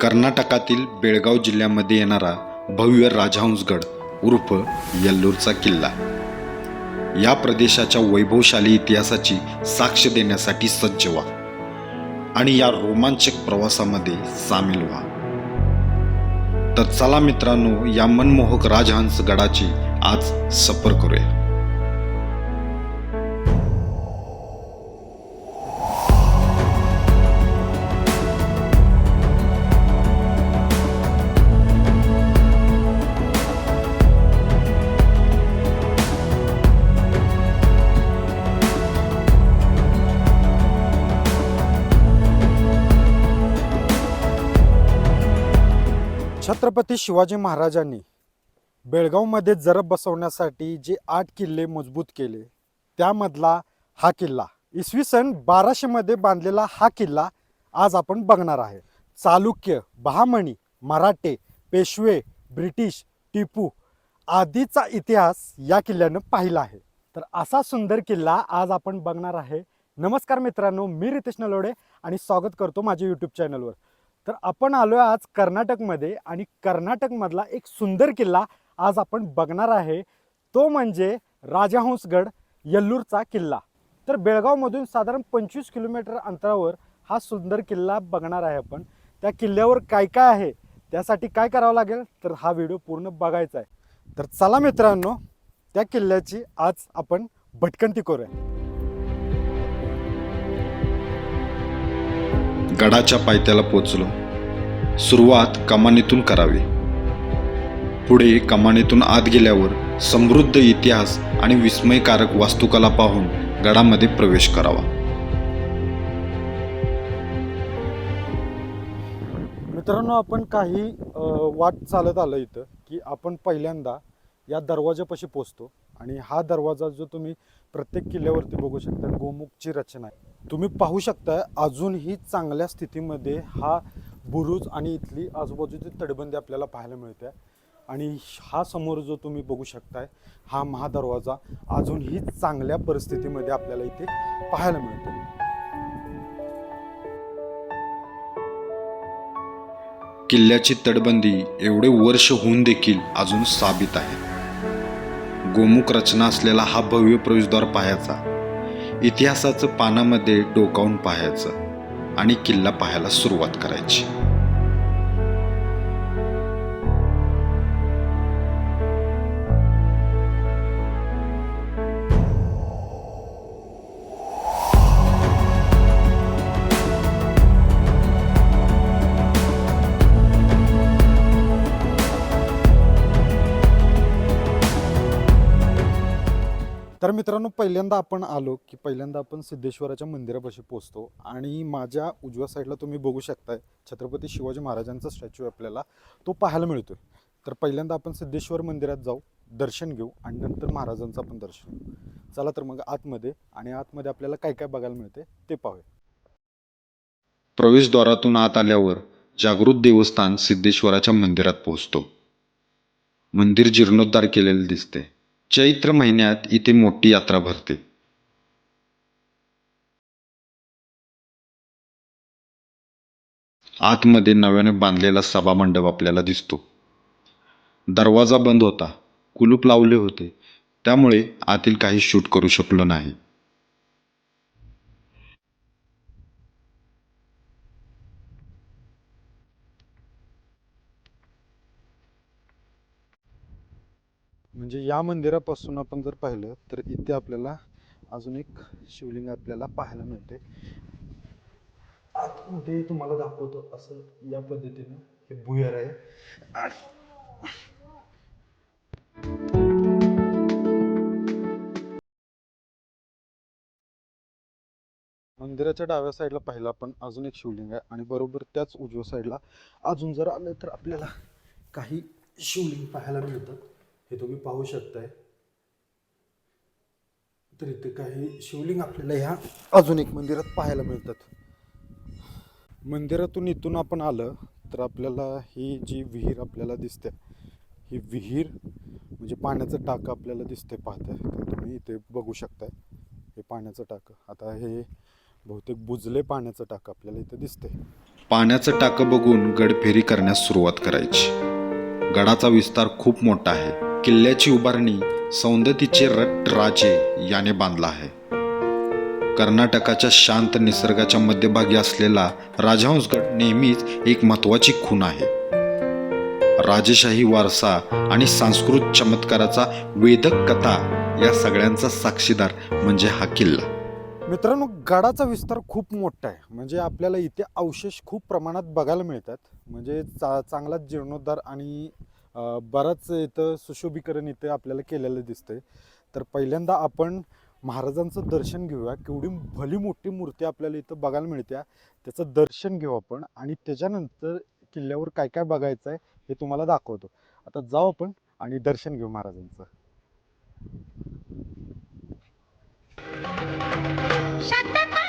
कर्नाटकातील बेळगाव जिल्ह्यामध्ये येणारा भव्य राजहंसगड उर्फ यल्लूरचा किल्ला. या प्रदेशाच्या वैभवशाली इतिहासाची साक्ष देण्यासाठी सज्ज व्हा आणि या रोमांचक प्रवासामध्ये सामील व्हा. तर चला मित्रांनो या मनमोहक राजहंस गडाची आज सफर करूया. छत्रपती शिवाजी महाराजांनी बेळगावमध्ये जरब बसवण्यासाठी जे आठ किल्ले मजबूत केले त्यामधला हा किल्ला. इसवी सन बाराशेमध्ये बांधलेला हा किल्ला आज आपण बघणार आहे. चालुक्य बहामणी मराठे पेशवे ब्रिटिश टिपू आदीचा इतिहास या किल्ल्यानं पाहिला आहे. तर असा सुंदर किल्ला आज आपण बघणार आहे. नमस्कार मित्रांनो मी रितेश नलोडे आणि स्वागत करतो माझ्या यूट्यूब चॅनलवर तर आपण आलो आहे आज कर्नाटकमध्ये आणि कर्नाटकमधला एक सुंदर किल्ला आज आपण बघणार आहे. तो म्हणजे राजहंसगड यल्लूरचा किल्ला. तर बेळगावमधून साधारण पंचवीस किलोमीटर अंतरावर हा सुंदर किल्ला बघणार आहे आपण. त्या किल्ल्यावर काय काय आहे त्यासाठी काय करावं लागेल तर हा व्हिडिओ पूर्ण बघायचा आहे. तर चला मित्रांनो त्या किल्ल्याची आज आपण भटकंती करूया. गडाच्या पायथ्याला पोचलो सुरुवात कमानीतून करावी. पुढे कमानीतून आत गेल्यावर समृद्ध इतिहास आणि विस्मयकारक वास्तुकला पाहून गडामध्ये प्रवेश करावा. मित्रांनो आपण काही वाट चालत आलं इथं की आपण पहिल्यांदा या दरवाजापाशी पोचतो आणि हा दरवाजा जो तुम्ही प्रत्येक किल्ल्यावरती बघू शकता गोमुखची रचना आहे. तुम्ही पाहू शकता अजूनही चांगल्या स्थितीमध्ये हा बुरुज आणि इथली आजूबाजूची तटबंदी आपल्याला पाहायला मिळते आणि हा समोर जो तुम्ही बघू शकताय हा महादरवाजा अजूनही चांगल्या परिस्थितीमध्ये आपल्याला इथे पाहायला मिळतो किल्ल्याची तटबंदी एवढे वर्ष होऊन देखील अजून साबित आहे. गोमुख रचना असलेला हा भव्य प्रवेशद्वार पाहायचा इतिहासाचं पानामध्ये डोकावून पाहायचं आणि किल्ला पाहायला सुरुवात करायची. तर मित्रांनो पहिल्यांदा आपण आलो की पहिल्यांदा आपण सिद्धेश्वराच्या मंदिरापाशी पोचतो आणि माझ्या उजव्या साईडला तुम्ही बघू शकताय छत्रपती शिवाजी महाराजांचा स्टॅच्यू आपल्याला तो पाहायला मिळतोय. तर पहिल्यांदा आपण सिद्धेश्वर मंदिरात जाऊ दर्शन घेऊ आणि नंतर महाराजांचं आपण दर्शन घेऊ. चला तर मग आतमध्ये आणि आतमध्ये आपल्याला काय काय बघायला मिळते ते पाहूया. प्रवेशद्वारातून आत आल्यावर जागृत देवस्थान सिद्धेश्वराच्या मंदिरात पोहोचतो. मंदिर जीर्णोद्धार केलेले दिसते चैत्र महिन्यात इथे मोठी यात्रा भरते. आतमध्ये नव्याने बांधलेला सभामंडप आपल्याला दिसतो. दरवाजा बंद होता. कुलूप लावले होते. त्यामुळे आतील काही शूट करू शकलो नाही. म्हणजे या मंदिरापासून आपण जर पाहिलं तर इथे आपल्याला अजून एक शिवलिंग आपल्याला पाहायला मिळते. आतमध्ये तुम्हाला दाखवतो असं या पद्धतीनं हे भुयार आहे. मंदिराच्या डाव्या साईडला पाहिलं आपण अजून एक शिवलिंग आहे आणि बरोबर त्याच उजव्या साईडला अजून जर आलं तर आपल्याला काही शिवलिंग पाहायला मिळतात हे तुम्ही पाहू शकताय. तर इथे काही शिवलिंग आपल्याला ह्या अजून एक मंदिरात पाहायला मिळतात. मंदिरातून इथून आपण आलं तर आपल्याला ही जी विहीर आपल्याला दिसते ही विहीर म्हणजे पाण्याचं टाकं आपल्याला दिसते पाहताय. तर तुम्ही इथे बघू शकताय हे पाण्याचं टाकं. आता हे बहुतेक बुजले पाण्याचं टाकं आपल्याला इथे दिसते पाण्याचं टाकं बघून गडफेरी करण्यास सुरुवात करायची. गडाचा विस्तार खूप मोठा आहे. किल्ल्याची उभारणी सौंदतीचे रट राजे याने बांधला आहे. कर्नाटकाच्या शांत निसर्गाच्या मध्यभागी असलेला राजहंसगड नेहमीच एक महत्वाची खूण आहे. राजेशाही वारसा आणि सांस्कृतिक चमत्काराचा वेदक कथा या सगळ्यांचा साक्षीदार म्हणजे हा किल्ला. मित्रांनो गडाचा विस्तार खूप मोठा आहे. म्हणजे आपल्याला इथे अवशेष खूप प्रमाणात बघायला मिळतात. म्हणजे चा चांगलाच जीर्णोद्धार आणि बराच इथं सुशोभीकरण इथे आपल्याला केलेलं दिसतंय. तर पहिल्यांदा आपण महाराजांचं दर्शन घेऊया. केवढी भली मोठी मूर्ती आपल्याला इथं बघायला मिळते त्याचं दर्शन घेऊ आपण आणि त्याच्यानंतर किल्ल्यावर काय काय बघायचं आहे हे तुम्हाला दाखवतो. आता जाऊ आपण आणि दर्शन घेऊ महाराजांचं. शतकांच्या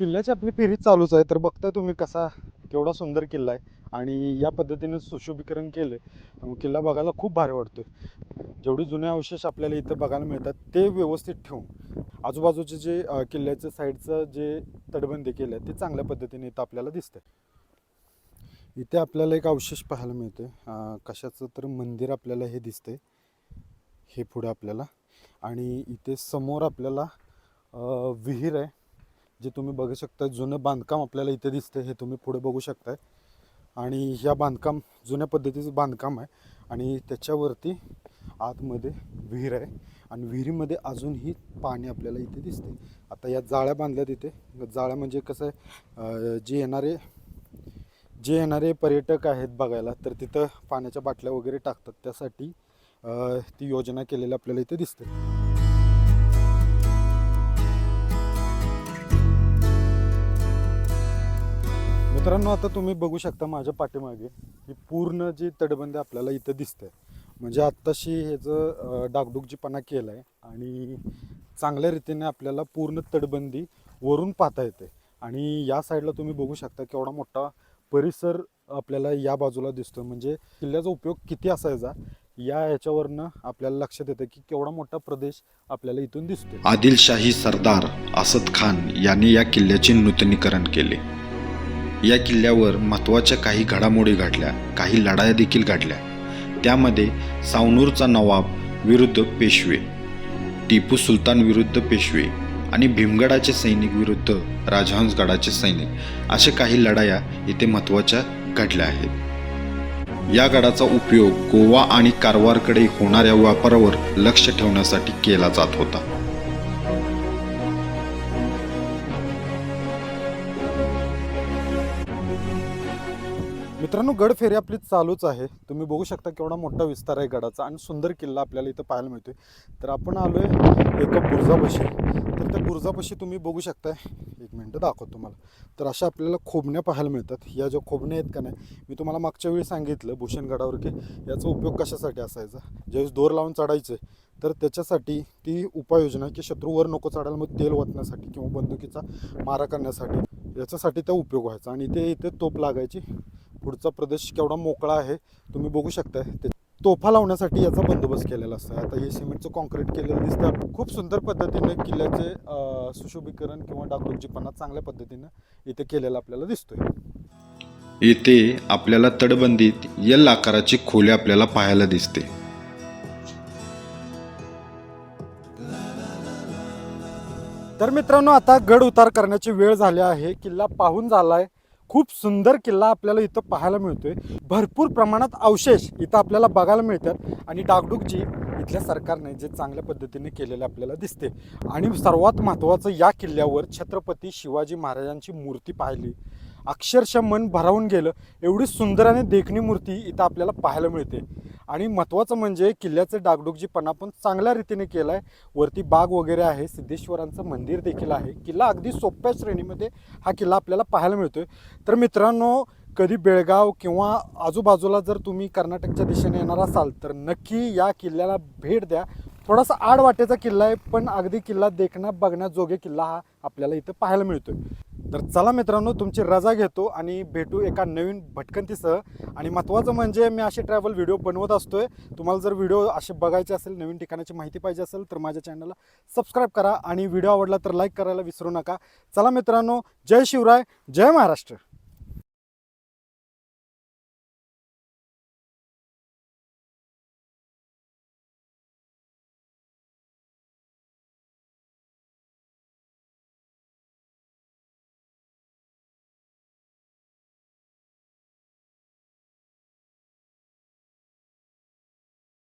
किल्ल्याची आपली फेरी चालूच आहे तर बघताय तुम्ही कसा केवढा सुंदर किल्ला आहे. आणि या पद्धतीने सुशोभीकरण केलं आहे किल्ला बघायला खूप भारी वाटतोय. जेवढे जुने अवशेष आपल्याला इथं बघायला मिळतात ते व्यवस्थित ठेवून. आजूबाजूचे जे किल्ल्याचं साईडचं जे तटबंदी केलं आहे ते चांगल्या पद्धतीने इथं आपल्याला दिसतंय. इथे आपल्याला एक अवशेष पाहायला मिळते कशाचं तर मंदिर आपल्याला हे दिसतंय. हे पुढे आपल्याला. आणि इथे समोर आपल्याला विहीर आहे. जे तुम्ही बघू शकता जुनं बांधकाम आपल्याला इथे दिसतंय हे तुम्ही पुढे बघू शकताय. आणि ह्या बांधकाम जुन्या पद्धतीचं बांधकाम आहे. आणि त्याच्यावरती आतमध्ये विहीर आहे. आणि विहिरीमध्ये अजूनही पाणी आपल्याला इथे दिसते आता या जाळ्या बांधल्या तिथे जाळ्या म्हणजे कसं आहे जे येणारे जे येणारे पर्यटक आहेत बघायला तर तिथं पाण्याच्या बाटल्या वगैरे टाकतात. त्यासाठी ती योजना केलेली आपल्याला इथे दिसते. मित्रांनो आता तुम्ही बघू शकता माझ्या पाठीमागे ही पूर्ण जी तटबंदी आपल्याला इथं दिसते म्हणजे आत्ताशी ह्याचं डागडुगजीपणा केला आहे आणि चांगल्या रीतीने आपल्याला पूर्ण तटबंदी वरून पाहता येते. आणि या साईडला तुम्ही बघू शकता केवढा मोठा परिसर आपल्याला या बाजूला दिसतो म्हणजे किल्ल्याचा उपयोग किती असायचा या ह्याच्यावरनं आपल्याला लक्षात येतं की केवढा मोठा प्रदेश आपल्याला इथून दिसतो आदिलशाही सरदार असद खान यांनी या किल्ल्याचे नूतनीकरण केले. या किल्ल्यावर महत्त्वाच्या काही घडामोडी घडल्या काही लढाया देखील घडल्या. त्यामध्ये सावनूरचा नवाब विरुद्ध पेशवे टिपू सुलतान विरुद्ध पेशवे आणि भीमगडाचे सैनिक विरुद्ध राजहंसगडाचे सैनिक अशा काही लढाया इथे महत्त्वाच्या घडल्या आहेत. या गडाचा उपयोग गोवा आणि कारवारकडे होणाऱ्या व्यापारावर लक्ष ठेवण्यासाठी केला जात होता. मित्रांनो गड फेरी आपली चालूच आहे. तुम्ही बघू शकता केवढा मोठा विस्तार आहे गडाचा आणि सुंदर किल्ला आपल्याला इथं पाहायला मिळतोय. तर आपण आलोय एका बुर्जापाशी. तर त्या बुर्जापाशी तुम्ही बघू शकताय. एक मिनटं दाखवतो तुम्हाला. तर अशा आपल्याला खोबण्या पाहायला मिळतात. या ज्या खोबण्या आहेत का नाही मी तुम्हाला मागच्या वेळी सांगितलं भूषणगडावर की याचा उपयोग कशासाठी असायचा? ज्यावेळेस दोर लावून चढायचं तर त्याच्यासाठी ती उपाययोजना की शत्रूवर नको चढायला मग तेल ओतण्यासाठी किंवा बंदुकीचा मारा करण्यासाठी याच्यासाठी त्या उपयोग व्हायचा. आणि ते इथे तोप लागायची. पुढचा प्रदेश केवढा मोकळा आहे तुम्ही बघू शकताय. ते तोफा लावण्यासाठी याचा बंदोबस्त केलेला असतो. आता हे सिमेंटचं कॉन्क्रीट केलेलं दिसतं खूप सुंदर पद्धतीने किल्ल्याचे सुशोभीकरण किंवा डागडुगजीपणा चांगल्या पद्धतीनं इथे केलेला आपल्याला दिसतोय. येथे आपल्याला तटबंदीत यल आकाराची खोली आपल्याला पाहायला दिसते. तर मित्रांनो आता गड उतार करण्याची वेळ झाली आहे. किल्ला पाहून झालाय. खूप सुंदर किल्ला आपल्याला इथं पाहायला मिळतोय. भरपूर प्रमाणात अवशेष इथं आपल्याला बघायला मिळतात. आणि डागडुगजी इथल्या सरकारने जे चांगल्या पद्धतीने केलेले आपल्याला दिसते. आणि सर्वात महत्त्वाचं या किल्ल्यावर छत्रपती शिवाजी महाराजांची मूर्ती पाहिली. अक्षरशः मन भरावून गेलं. एवढी सुंदर आणि देखणी मूर्ती इथं आपल्याला पाहायला मिळते. आणि महत्त्वाचं म्हणजे किल्ल्याचं डागडुगजीपणा पण चांगल्या रीतीने केला आहे वरती बाग वगैरे आहे सिद्धेश्वरांचं मंदिर देखील आहे. किल्ला अगदी सोप्या श्रेणीमध्ये हा किल्ला आपल्याला पाहायला मिळतोय. तर मित्रांनो कधी बेळगाव किंवा आजूबाजूला जर तुम्ही कर्नाटकच्या दिशेने येणार असाल तर नक्की या किल्ल्याला भेट द्या. थोडासा आड वाटेचा किल्ला आहे पण अगदी किल्ला देखण्या बघण्याजोगे किल्ला हा आपल्याला इथं पाहायला मिळतोय. तर चला मित्रांनो तुमची रजा घेतो आणि भेटू एका नवीन भटकंतीसह. आणि महत्त्वाचं म्हणजे मी असे ट्रॅव्हल व्हिडिओ बनवत असतोय. तुम्हाला जर व्हिडिओ असे बघायचे असेल नवीन ठिकाणाची माहिती पाहिजे असेल तर माझ्या चॅनलला सबस्क्राईब करा. आणि व्हिडिओ आवडला तर लाईक करायला विसरू नका. चला मित्रांनो जय शिवराय जय महाराष्ट्र.